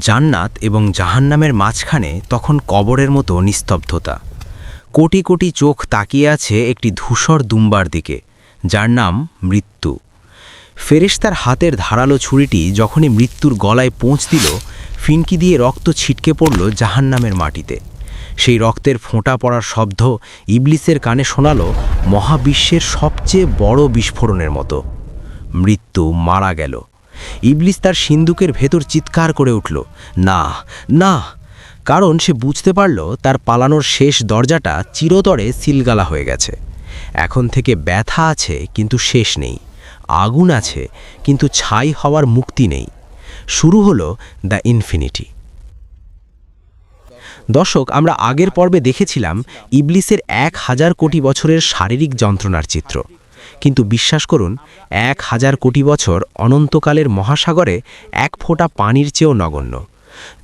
জান্নাত এবং জাহান্নামের মাঝখানে তখন কবরের মতো নিস্তব্ধতা। কোটি কোটি চোখ তাকিয়ে আছে একটি ধূসর দুম্বার দিকে, যার নাম মৃত্যু। ফেরেশতার হাতের ধারালো ছুরিটি যখনই মৃত্যুর গলায় পৌঁছ দিল, ফিনকি দিয়ে রক্ত ছিটকে পড়ল জাহান্নামের মাটিতে। সেই রক্তের ফোঁটা পড়ার শব্দ ইবলিসের কানে শোনালো মহাবিশ্বের সবচেয়ে বড় বিস্ফোরণের মতো। মৃত্যু মারা গেল। ইবলিস তার সিন্দুকের ভেতর চিৎকার করে উঠল, না না। কারণ সে বুঝতে পারল তার পালানোর শেষ দরজাটা চিরতরে সিলগালা হয়ে গেছে। এখন থেকে ব্যথা আছে, কিন্তু শেষ নেই। আগুন আছে, কিন্তু ছাই হওয়ার মুক্তি নেই। শুরু হলো দ্য ইনফিনিটি। দর্শক, আমরা আগের পর্বে দেখেছিলাম ইবলিসের এক হাজার কোটি বছরের শারীরিক যন্ত্রণার চিত্র। কিন্তু বিশ্বাস করুন, এক হাজার কোটি বছর অনন্তকালের মহাসাগরে এক ফোঁটা পানির চেয়েও নগণ্য।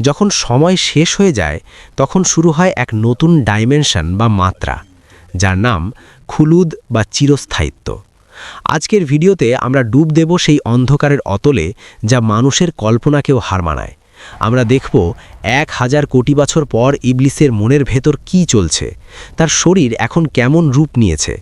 যখন সময় শেষ হয়ে যায়, তখন শুরু হয় এক নতুন ডাইমেনশন বা মাত্রা, যার নাম খুলুদ বা চিরস্থায়িত্ব। আজকের ভিডিওতে আমরা ডুব দেব সেই অন্ধকারের অতলে যা মানুষের কল্পনাকেও হার মানায়। আমরা দেখব এক হাজার কোটি বছর পর ইবলিসের মনের ভেতর কি চলছে, তার শরীর এখন কেমন রূপ নিয়েছে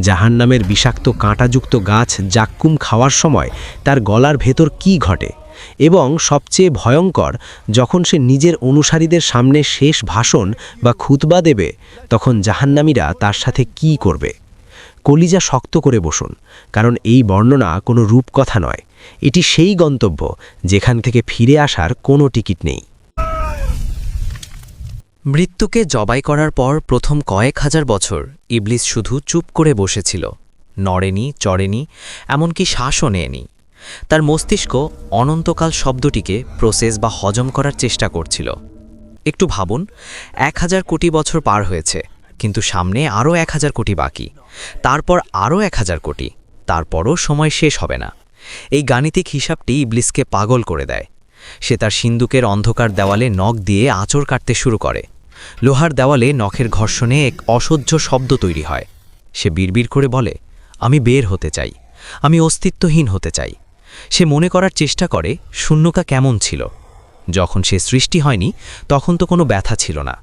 জাহান্নামের বিষাক্ত কাঁটাযুক্ত গাছ জাক্কুম খাওয়ার সময় তার গলার ভেতর কি ঘটে? এবং সবচেয়ে ভয়ঙ্কর, যখন সে নিজের অনুসারীদের সামনে শেষ ভাষণ বা খুতবা দেবে, তখন জাহান্নামীরা তার সাথে কি করবে? কলিজা শক্ত করে বসুন, কারণ এই বর্ণনা কোনো রূপকথা নয়। এটি সেই গন্তব্য, যেখান থেকে ফিরে আসার কোনো টিকিট নেই। মৃত্যুকে জবাই করার পর প্রথম কয়েক হাজার বছর ইবলিস শুধু চুপ করে বসেছিল। নড়েনি, চড়েনি, এমনকি শ্বাসও নেয়নি। তার মস্তিষ্ক অনন্তকাল শব্দটিকে প্রসেস বা হজম করার চেষ্টা করছিল। একটু ভাবুন, এক হাজার কোটি বছর পার হয়েছে, কিন্তু সামনে আরও এক হাজার কোটি বাকি, তারপর আরও এক হাজার কোটি, তারপরও সময় শেষ হবে না। এই গাণিতিক হিসাবটি ইবলিসকে পাগল করে দেয়। সে তার সিন্দুকের অন্ধকার দেওয়ালে নখ দিয়ে আঁচড় কাটতে শুরু করে। লোহার দেওয়ালে নখের ঘর্ষণে এক অসহ্য শব্দ তৈরি হয়। সে বিড়বিড় করে বলে, আমি বের হতে চাই। আমি অস্তিত্বহীন হতে চাই। সে মনে করার চেষ্টা করে, শূন্যতা কেমন ছিল। যখন সে সৃষ্টি হয়নি, তখন তো কোনো ব্যথা ছিল না।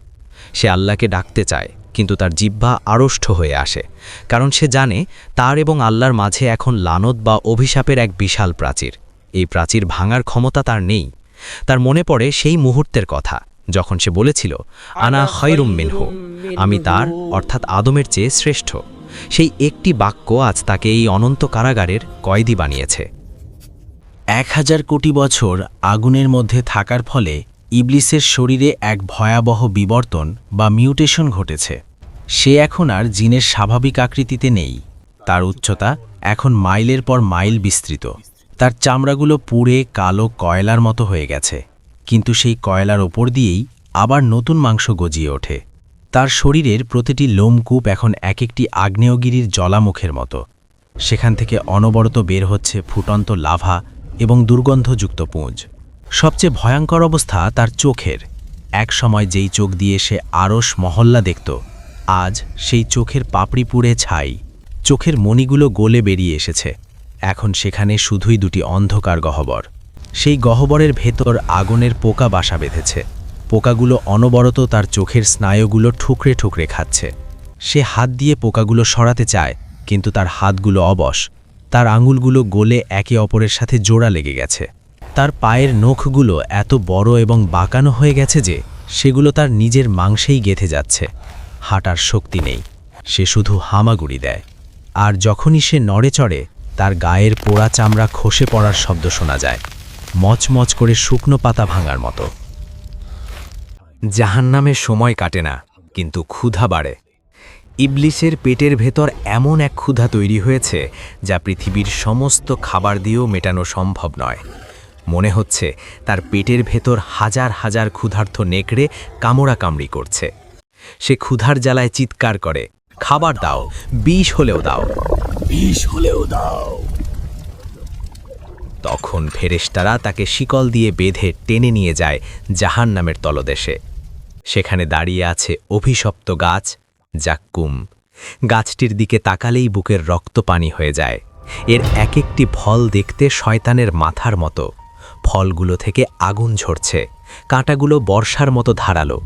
সে আল্লাহকে ডাকতে চায়, কিন্তু তার জিহ্বা আড়ষ্ট হয়ে আসে, কারণ সে জানে তার এবং আল্লাহর মাঝে এখন লানত বা অভিশাপের এক বিশাল প্রাচীর। এই প্রাচীর ভাঙার ক্ষমতা তার নেই। তার মনে পড়ে সেই মুহূর্তের কথা। যখন সে বলেছিল আনা খয়রুম মিনহু। আমি তার অর্থাৎ আদমের চেয়ে শ্রেষ্ঠ। সেই একটি বাক্য আজ তাকে এই অনন্ত কারাগারের কয়েদি বানিয়েছে। এক হাজার কোটি বছর আগুনের মধ্যে থাকার ফলে ইবলিসের শরীরে এক ভয়াবহ বিবর্তন বা মিউটেশন ঘটেছে। সে এখন আর জিনের স্বাভাবিক আকৃতিতে নেই। তার উচ্চতা এখন মাইলের পর মাইল বিস্তৃত। তার চামড়াগুলো পুড়ে কালো কয়লার মতো হয়ে গেছে। কিন্তু সেই কয়লার ওপর দিয়েই আবার নতুন মাংস গজিয়ে ওঠে। তার শরীরের প্রতিটি লোমকূপ এখন এক একটি আগ্নেয়গিরির জলামুখের মতো। সেখান থেকে অনবরত বের হচ্ছে ফুটন্ত লাভা এবং দুর্গন্ধযুক্ত পুঁজ। সবচেয়ে ভয়ঙ্কর অবস্থা তার চোখের। এক সময় যেই চোখ দিয়ে সে আরস মহল্লা দেখত, আজ সেই চোখের পাপড়ি পুড়ে ছাই। চোখের মণিগুলো গলে বেরিয়ে এসেছে। এখন সেখানে শুধুই দুটি অন্ধকার গহ্বর। সেই গহ্বরের ভেতর আগুনের পোকা বাসা বেঁধেছে। পোকাগুলো অনবরত তার চোখের স্নায়ুগুলো ঠুকরে ঠুকরে খাচ্ছে। সে হাত দিয়ে পোকাগুলো সরাতে চায়, কিন্তু তার হাতগুলো অবশ। তার আঙুলগুলো গোলে একে অপরের সাথে জোড়া লেগে গেছে। তার পায়ের নখগুলো এত বড় এবং বাঁকানো হয়ে গেছে যে, সেগুলো তার নিজের মাংসেই গেথে যাচ্ছে। হাঁটার শক্তি নেই। সে শুধু হামাগুড়ি দেয়। আর যখনই সে নড়ে চড়ে, তার গায়ের পোড়া চামড়া খসে পড়ার শব্দ শোনা যায়। মচমচ করে শুকনো পাতা ভাঙার মতো। জাহান্নামের সময় কাটে না, কিন্তু ক্ষুধা বাড়ে। ইবলিসের পেটের ভেতর এমন এক ক্ষুধা তৈরি হয়েছে, যা পৃথিবীর সমস্ত খাবার দিয়েও মেটানো সম্ভব নয়। মনে হচ্ছে তার পেটের ভেতর হাজার হাজার ক্ষুধার্থ নেকড়ে কামড়া কামড়ি করছে। সে ক্ষুধার জ্বালায় চিৎকার করে, খাবার দাও, বিষ হলেও দাও। বিষ হলেও দাও। তখন ফেরেশতারা তাকে শিকল দিয়ে বেঁধে টেনে নিয়ে যায় জাহান নামের তলদেশে। সেখানে দাঁড়িয়ে আছে অভিশপ্ত গাছ জাক্কুম গাছটির দিকে তাকালেই বুকের রক্ত পানি হয়ে যায়। এর এক একটি ফল দেখতে শয়তানের মাথার মতো। ফলগুলো থেকে আগুন ঝরছে, কাঁটাগুলো বর্ষার মতো ধারালো।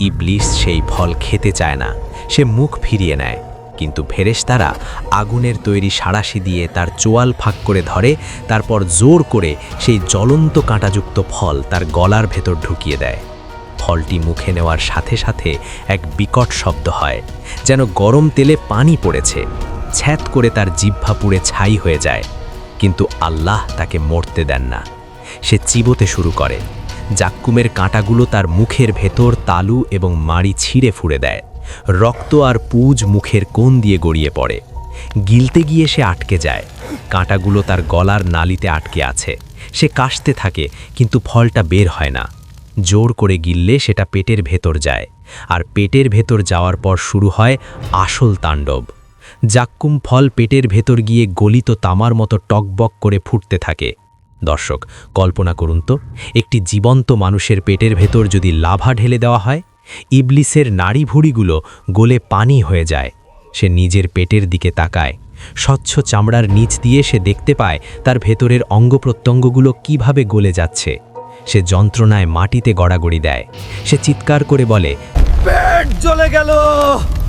ইবলিস সেই ফল খেতে চায় না, সে মুখ ফিরিয়ে নেয়। কিন্তু ফেরেশতারা আগুনের তৈরি সাড়াশি দিয়ে তার চোয়াল ফাঁক করে ধরে, তারপর জোর করে সেই জ্বলন্ত কাঁটাযুক্ত ফল তার গলার ভেতর ঢুকিয়ে দেয়। ফলটি মুখে নেওয়ার সাথে সাথে এক বিকট শব্দ হয়, যেন গরম তেলে পানি পড়েছে। ছ্যাত করে তার জিহ্বা পুড়ে ছাই হয়ে যায়, কিন্তু আল্লাহ তাকে মরতে দেন না। সে চিবোতে শুরু করে। জাক্কুমের কাঁটাগুলো তার মুখের ভেতর তালু এবং মাড়ি ছিঁড়ে ফুড়ে দেয়। রক্ত আর পুজ মুখের কোণ দিয়ে গড়িয়ে পড়ে। গিলতে গিয়ে সে আটকে যায়। কাঁটাগুলো তার গলার নালিতে আটকে আছে। সে কাশতে থাকে, কিন্তু ফলটা বের হয় না। জোর করে গিললে সেটা পেটের ভেতর যায়। আর পেটের ভেতর যাওয়ার পর শুরু হয় আসল তাণ্ডব। জাক্কুম ফল পেটের ভেতর গিয়ে গলিত তামার মতো টকবক করে ফুটতে থাকে। দর্শক, কল্পনা করুন তো, একটি জীবন্ত মানুষের পেটের ভেতর যদি লাভা ঢেলে দেওয়া হয় ইবলিসের নাড়ি ভুড়িগুলো গলে পানি হয়ে যায়। সে নিজের পেটের দিকে তাকায়। স্বচ্ছ চামড়ার নিচ দিয়ে সে দেখতে পায় তার ভেতরের অঙ্গ প্রত্যঙ্গগুলো কীভাবে গলে যাচ্ছে। সে যন্ত্রণায় মাটিতে গড়াগড়ি দেয়। সে চিৎকার করে বলে পেট জ্বলে গেল!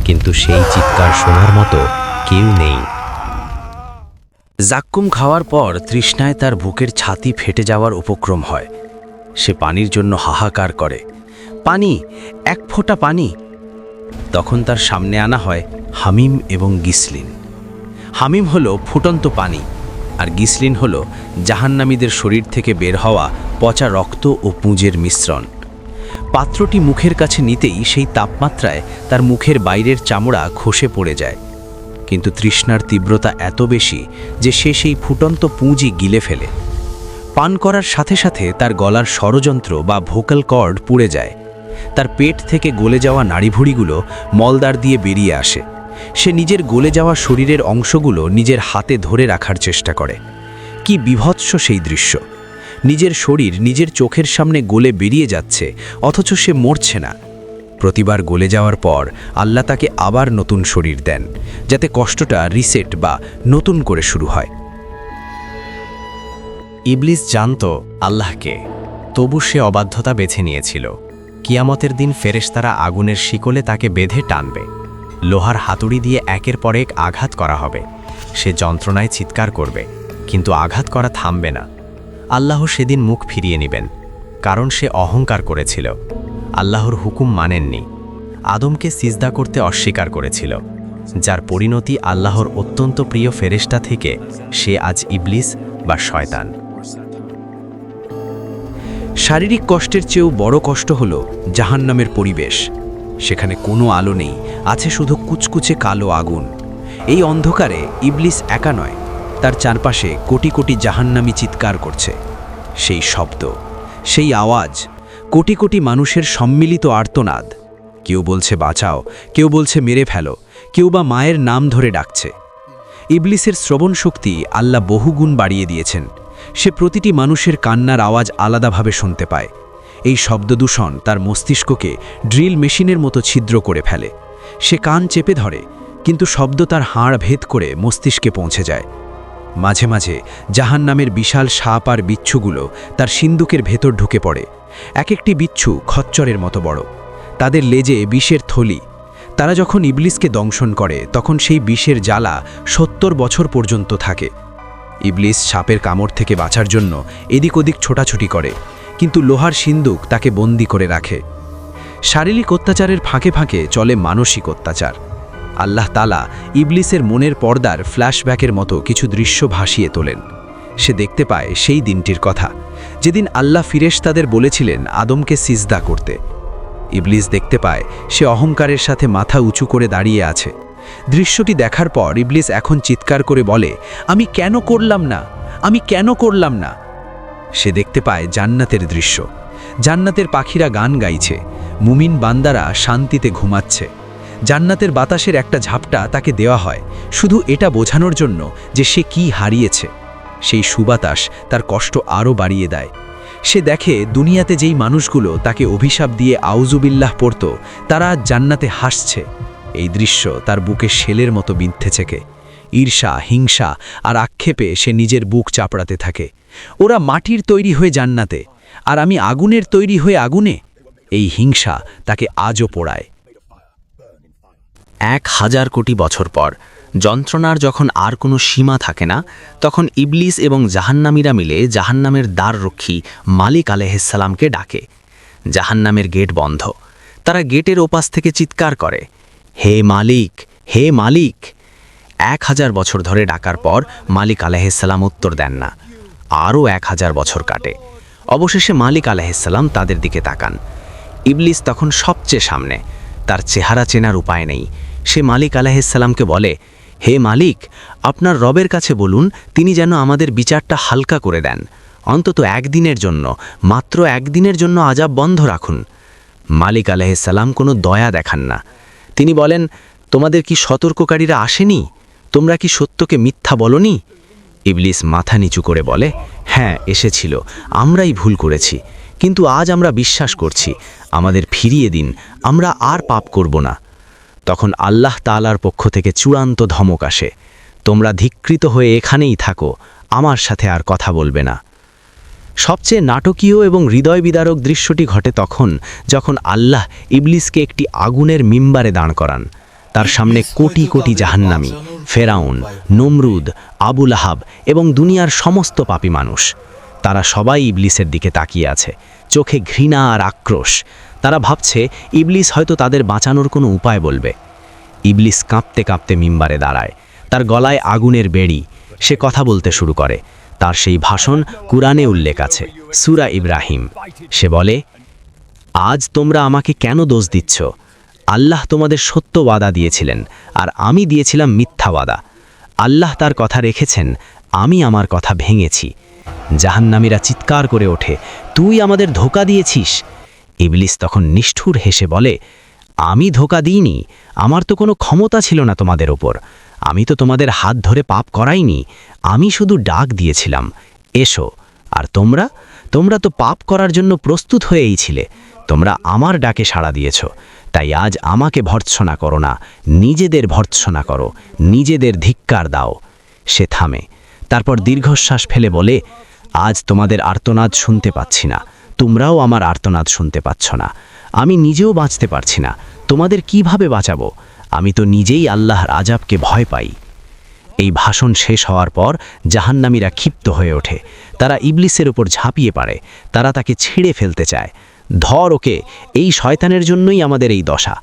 কিন্তু সেই চিৎকার শোনার মতো কেউ নেই। জাক্কুম খাওয়ার পর তৃষ্ণায় তার বুকের ছাতি ফেটে যাওয়ার উপক্রম হয়। সে পানির জন্য হাহাকার করে। পানি, এক ফোঁটা পানি। তখন তার সামনে আনা হয় হামিম এবং গিসলিন। হামিম হলো ফুটন্ত পানি, আর গিসলিন হলো জাহান্নামীদের শরীর থেকে বের হওয়া পচা রক্ত ও পুঁজের মিশ্রণ। পাত্রটি মুখের কাছে নিতেই সেই তাপমাত্রায় তার মুখের বাইরের চামড়া খসে পড়ে যায়। কিন্তু তৃষ্ণার তীব্রতা এত বেশি যে সে সেই ফুটন্ত পুঁজি গিলে ফেলে। পান করার সাথে সাথে তার গলার ষড়যন্ত্র বা ভোকাল কর্ড পুড়ে যায়। তার পেট থেকে গলে যাওয়া নাড়িভুড়িগুলো মলদার দিয়ে বেরিয়ে আসে। সে নিজের গলে যাওয়া শরীরের অংশগুলো নিজের হাতে ধরে রাখার চেষ্টা করে। কি বিভৎস সেই দৃশ্য। নিজের শরীর নিজের চোখের সামনে গলে বেরিয়ে যাচ্ছে, অথচ সে মরছে না। প্রতিবার গলে যাওয়ার পর আল্লাহ তাকে আবার নতুন শরীর দেন, যাতে কষ্টটা রিসেট বা নতুন করে শুরু হয়। ইবলিস জানত আল্লাহকে, তবু সে অবাধ্যতা বেছে নিয়েছিল। কিয়ামতের দিন ফেরেশতারা আগুনের শিকলে তাকে বেঁধে টানবে। লোহার হাতুড়ি দিয়ে একের পর এক আঘাত করা হবে। সে যন্ত্রণায় চিৎকার করবে, কিন্তু আঘাত করা থামবে না। আল্লাহ সেদিন মুখ ফিরিয়ে নেবেন, কারণ সে অহংকার করেছিল। আল্লাহর হুকুম মানেননি। আদমকে সিজদা করতে অস্বীকার করেছিল, যার পরিণতি আল্লাহর অত্যন্ত প্রিয় ফেরেশতা থেকে সে আজ ইবলিস বা শয়তান। শারীরিক কষ্টের চেয়েও বড় কষ্ট হল জাহান্নামের পরিবেশ। সেখানে কোনো আলো নেই, আছে শুধু কুচকুচে কালো আগুন। এই অন্ধকারে ইবলিস একা নয়, তার চারপাশে কোটি কোটি জাহান্নামি চিৎকার করছে। সেই শব্দ, সেই আওয়াজ, কোটি কোটি মানুষের সম্মিলিত আর্তনাদ। কেউ বলছে, বাঁচাও। কেউ বলছে, মেরে ফেলো। কেউ বা মায়ের নাম ধরে ডাকছে। ইবলিসের শ্রবণ শক্তি আল্লাহ বহুগুণ বাড়িয়ে দিয়েছেন। সে প্রতিটি মানুষের কান্নার আওয়াজ আলাদাভাবে শুনতে পায়। এই শব্দদূষণ তার মস্তিষ্ককে ড্রিল মেশিনের মতো ছিদ্র করে ফেলে। সে কান চেপে ধরে, কিন্তু শব্দ তার হাড় ভেদ করে মস্তিষ্কে পৌঁছে যায়। মাঝে মাঝে জাহান নামের বিশাল সাপ আর বিচ্ছুগুলো তার সিন্দুকের ভেতর ঢুকে পড়ে। এক একটি বিচ্ছু খচ্চরের মতো বড়। তাদের লেজে বিষের থলি। তারা যখন ইবলিসকে দংশন করে, তখন সেই বিষের জ্বালা সত্তর বছর পর্যন্ত থাকে। ইবলিস সাপের কামড় থেকে বাঁচার জন্য এদিক ওদিক ছোটাছুটি করে, কিন্তু লোহার সিন্দুক তাকে বন্দি করে রাখে। শারীরিক অত্যাচারের ফাঁকে ফাঁকে চলে মানসিক অত্যাচার। আল্লাহ তালা ইবলিসের মনের পর্দার ফ্ল্যাশব্যাকের মতো কিছু দৃশ্য ভাসিয়ে তোলেন। সে দেখতে পায় সেই দিনটির কথা, যেদিন আল্লাহ ফিরেশ তাদের বলেছিলেন আদমকে সিজদা করতে। ইবলিস দেখতে পায় সে অহংকারের সাথে মাথা উঁচু করে দাঁড়িয়ে আছে। দৃশ্যটি দেখার পর ইবলিস এখন চিৎকার করে বলে, আমি কেন করলাম না? আমি কেন করলাম না? সে দেখতে পায় জান্নাতের দৃশ্য। জান্নাতের পাখিরা গান গাইছে। মুমিন বান্দারা শান্তিতে ঘুমাচ্ছে। জান্নাতের বাতাসের একটা ঝাপটা তাকে দেওয়া হয় শুধু এটা বোঝানোর জন্য যে সে কি হারিয়েছে। সেই সুবাতাস তার কষ্ট আরও বাড়িয়ে দেয়। সে দেখে দুনিয়াতে যেই মানুষগুলো তাকে অভিশাপ দিয়ে আউজুবিল্লাহ পড়ত, তারা জান্নাতে হাসছে। এই দৃশ্য তার বুকে শেলের মতো বিঁধতে থেকে ঈর্ষা, হিংসা আর আক্ষেপে সে নিজের বুক চাপড়াতে থাকে। ওরা মাটির তৈরি হয়ে জান্নাতে, আর আমি আগুনের তৈরি হয়ে আগুনে? এই হিংসা তাকে আজও পোড়ায়। এক হাজার কোটি বছর পর, যন্ত্রণার যখন আর কোনো সীমা থাকে না, তখন ইবলিস এবং জাহান্নামীরা মিলে জাহান্নামের দ্বাররক্ষী মালিক আলহিসাল্লামকে ডাকে। জাহান্নামের গেট বন্ধ। তারা গেটের ওপাশ থেকে চিৎকার করে। হে মালিক হে মালিক। এক হাজার বছর ধরে ডাকার পর মালিক আলহিসাল্লাম উত্তর দেন না। আরও এক হাজার বছর কাটে। অবশেষে মালিক আলহিসাল্লাম তাদের দিকে তাকান। ইবলিস তখন সবচেয়ে সামনে, তার চেহারা চেনার উপায় নেই। সে মালিক আলাহিসাল্লামকে বলে, হে মালিক, আপনার রবের কাছে বলুন, তিনি যেন আমাদের বিচারটা হালকা করে দেন। অন্তত একদিনের জন্য, মাত্র একদিনের জন্য আজাব বন্ধ রাখুন। মালিক আলাহিসাল্লাম কোনো দয়া দেখান না। তিনি বলেন, তোমাদের কি সতর্ককারীরা আসেনি? তোমরা কি সত্যকে মিথ্যা বলনি? ইবলিস মাথা নিচু করে বলে হ্যাঁ এসেছিল। আমরাই ভুল করেছি। কিন্তু আজ আমরা বিশ্বাস করছি। আমাদের ফিরিয়ে দিন। আমরা আর পাপ করব না। তখন আল্লাহ তালার পক্ষ থেকে চূড়ান্ত ধমক আসে। তোমরা ধিকৃত হয়ে এখানেই থাকো। আমার সাথে আর কথা বলবে না। সবচেয়ে নাটকীয় এবং হৃদয় বিদারক দৃশ্যটি ঘটে তখন যখন আল্লাহ ইবলিসকে একটি আগুনের মিম্বারে দাঁড় করান। তার সামনে কোটি কোটি জাহান্নামি ফেরাউন নমরুদ আবুল আহাব এবং দুনিয়ার সমস্ত পাপী মানুষ। তারা সবাই ইবলিসের দিকে তাকিয়ে আছে। চোখে ঘৃণা আর আক্রোশ। তারা ভাবছে ইবলিস হয়তো তাদের বাঁচানোর কোনো উপায় বলবে। ইবলিস কাঁপতে কাঁপতে মিম্বারে দাঁড়ায়। তার গলায় আগুনের বেড়ি। সে কথা বলতে শুরু করে। তার সেই ভাষণ কুরআনে উল্লেখ আছে, সুরা ইব্রাহিম। সে বলে, আজ তোমরা আমাকে কেন দোষ দিচ্ছ? আল্লাহ তোমাদের সত্য ওয়াদা দিয়েছিলেন, আর আমি দিয়েছিলাম মিথ্যা ওয়াদা। আল্লাহ তার কথা রেখেছেন, আমি আমার কথা ভেঙেছি। জাহান্নামীরা চিৎকার করে ওঠে, তুই আমাদের ধোকা দিয়েছিস? ইবলিস তখন নিষ্ঠুর হেসে বলে, আমি ধোকা দিইনি, আমার তো কোনো ক্ষমতা ছিল না তোমাদের ওপর। আমি তো তোমাদের হাত ধরে পাপ করাইনি, আমি শুধু ডাক দিয়েছিলাম, এসো। আর তোমরা? তোমরা তো পাপ করার জন্য প্রস্তুত হয়েই ছিলে, তোমরা আমার ডাকে সাড়া দিয়েছ, তাই আজ আমাকে ভর্ৎসনা করো না, নিজেদের ভর্ৎসনা করো, নিজেদের ধিক্কার দাও। সে থামে, তারপর দীর্ঘশ্বাস ফেলে বলে, আজ তোমাদের আর্তনাদ শুনতে পাচ্ছি না, তোমরাও আমার আর্তনাদ শুনতে পাচ্ছ না, আমি নিজেও বাঁচতে পারছি না, তোমাদের কীভাবে বাঁচাবো? আমি তো নিজেই আল্লাহর আজাবকে ভয় পাই। এই ভাষণ শেষ হওয়ার পর জাহান্নামীরা ক্ষিপ্ত হয়ে ওঠে। তারা ইবলিসের ওপর ঝাঁপিয়ে পারে তারা তাকে ছিঁড়ে ফেলতে চায়। ধর ওকে, এই শয়তানের জন্যই আমাদের এই দশা।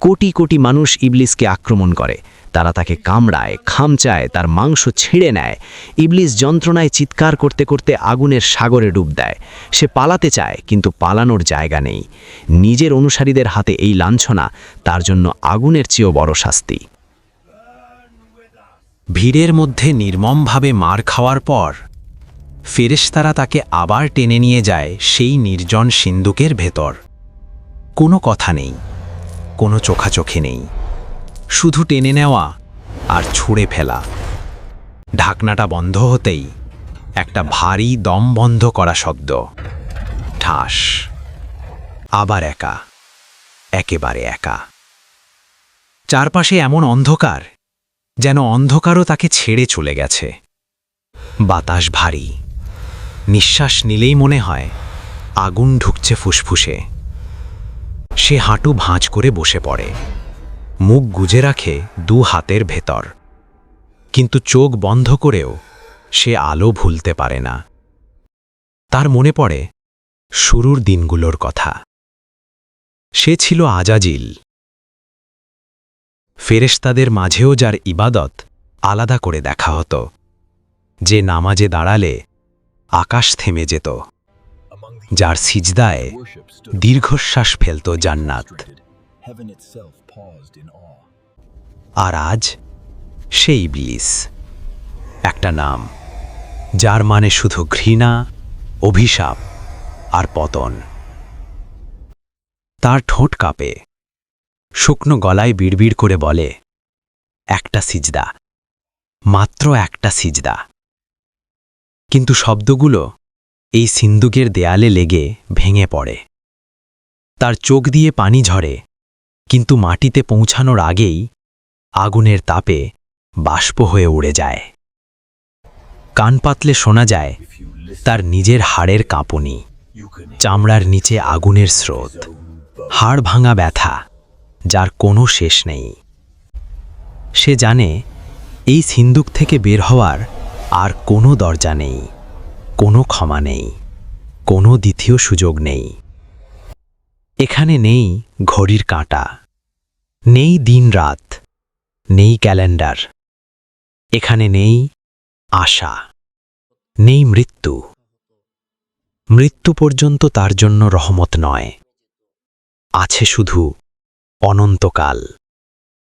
কোটি কোটি মানুষ ইবলিসকে আক্রমণ করে। তারা তাকে কামড়ায়, খামচায়, তার মাংস ছিঁড়ে নেয়। ইবলিস যন্ত্রণায় চিৎকার করতে করতে আগুনের সাগরে ডুব দেয়। সে পালাতে চায়, কিন্তু পালানোর জায়গা নেই। নিজের অনুসারীদের হাতে এই লাঞ্ছনা, তার জন্য আগুনের চেয়েও বড় শাস্তি। ভিড়ের মধ্যে নির্মমভাবে মার খাওয়ার পর, ফেরেশতারা তাকে আবার টেনে নিয়ে যায় সেই নির্জন সিন্দুকের ভেতর। কোনো কথা নেই, কোনো চোখাচোখে নেই। শুধু টেনে নেওয়া আর ছুঁড়ে ফেলা। ঢাকনাটা বন্ধ হতেই একটা ভারী দম বন্ধ করা শব্দ। ঠাস। আবার একা। একেবারে একা। চারপাশে এমন অন্ধকার যেন অন্ধকারও তাকে ছেড়ে চলে গেছে। বাতাস ভারী। নিঃশ্বাস নিলেই মনে হয় আগুন ঢুকছে ফুসফুসে। সে হাঁটু ভাঁজ করে বসে পড়ে। মুখ গুজে রাখে দু হাতের ভেতর। কিন্তু চোখ বন্ধ করেও সে আলো ভুলতে পারে না। তার মনে পড়ে শুরুর দিনগুলোর কথা। সে ছিল আজাজিল। ফেরেশতাদের মাঝেও যার ইবাদত আলাদা করে দেখা হতো। যে নামাজে দাঁড়ালে আকাশ থেমে যেত। যার সিজদায় দীর্ঘশ্বাস ফেলত জান্নাত। Heaven itself paused in awe. আর আজ সেই ইবলিস। একটা নাম, যার মানে শুধু ঘৃণা, অভিশাপ আর পতন। তার ঠোঁট কাঁপে। শুকনো গলায় বিড়বিড় করে বলে, একটা সিজদা। মাত্র একটা সিজদা। কিন্তু শব্দগুলো এই সিন্দুকের দেয়ালে লেগে ভেঙে পড়ে। তার চোখ দিয়ে পানি ঝরে। কিন্তু মাটিতে পৌঁছানোর আগেই আগুনের তাপে বাষ্প হয়ে উড়ে যায়। কান পাতলে শোনা যায় তার নিজের হাড়ের কাঁপুনি, চামড়ার নিচে আগুনের স্রোত, হাড় ভাঙা ব্যথা, যার কোনো শেষ নেই। সে জানে এই সিন্দুক থেকে বের হওয়ার আর কোনো দরজা নেই, কোনো ক্ষমা নেই, কোনো দ্বিতীয় সুযোগ নেই। এখানে নেই ঘড়ির কাঁটা, নেই দিন রাত, নেই ক্যালেন্ডার, এখানে নেই আশা, নেই মৃত্যু। মৃত্যু পর্যন্ত তার জন্য রহমত নয়, আছে শুধু অনন্তকাল,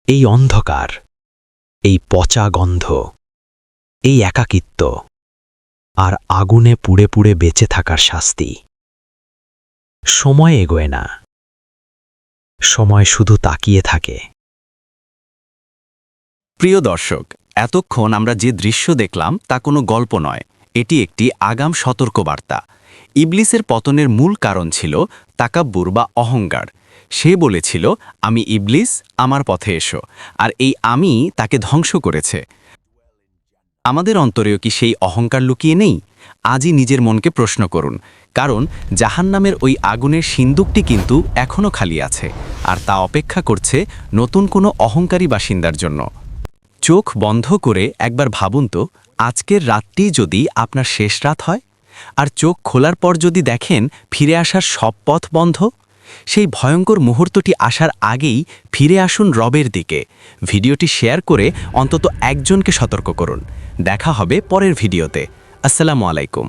এই অন্ধকার, এই পচা গন্ধ, এই একাকিত্ব, আর আগুনে পুড়ে পুড়ে বেঁচে থাকার শাস্তি। সময় এগোয় না। সময় শুধু তাকিয়ে থাকে। প্রিয় দর্শক, এতক্ষণ আমরা যে দৃশ্য দেখলাম তা কোনো গল্প নয়, এটি একটি আগাম সতর্কবার্তা। ইবলিসের পতনের মূল কারণ ছিল তাকাব্বুর বা অহংকার। সে বলেছিল, আমি ইবলিস, আমার পথে এসো, আর এই আমি তাকে ধ্বংস করেছে। আমাদের অন্তরেও কি সেই অহংকার লুকিয়ে নেই? আজই নিজের মনকে প্রশ্ন করুন, কারণ জাহান্নামের ওই আগুনের সিন্দুকটি কিন্তু এখনও খালি আছে, আর তা অপেক্ষা করছে নতুন কোনো অহংকারী বাসিন্দার জন্য। চোখ বন্ধ করে একবার ভাবুন তো, আজকের রাতটি যদি আপনার শেষ রাত হয়? আর চোখ খোলার পর যদি দেখেন ফিরে আসার সব পথ বন্ধ? সেই ভয়ঙ্কর মুহূর্তটি আসার আগেই ফিরে আসুন রবের দিকে। ভিডিওটি শেয়ার করে অন্তত একজনকে সতর্ক করুন। দেখা হবে পরের ভিডিওতে। আসসালামু আলাইকুম।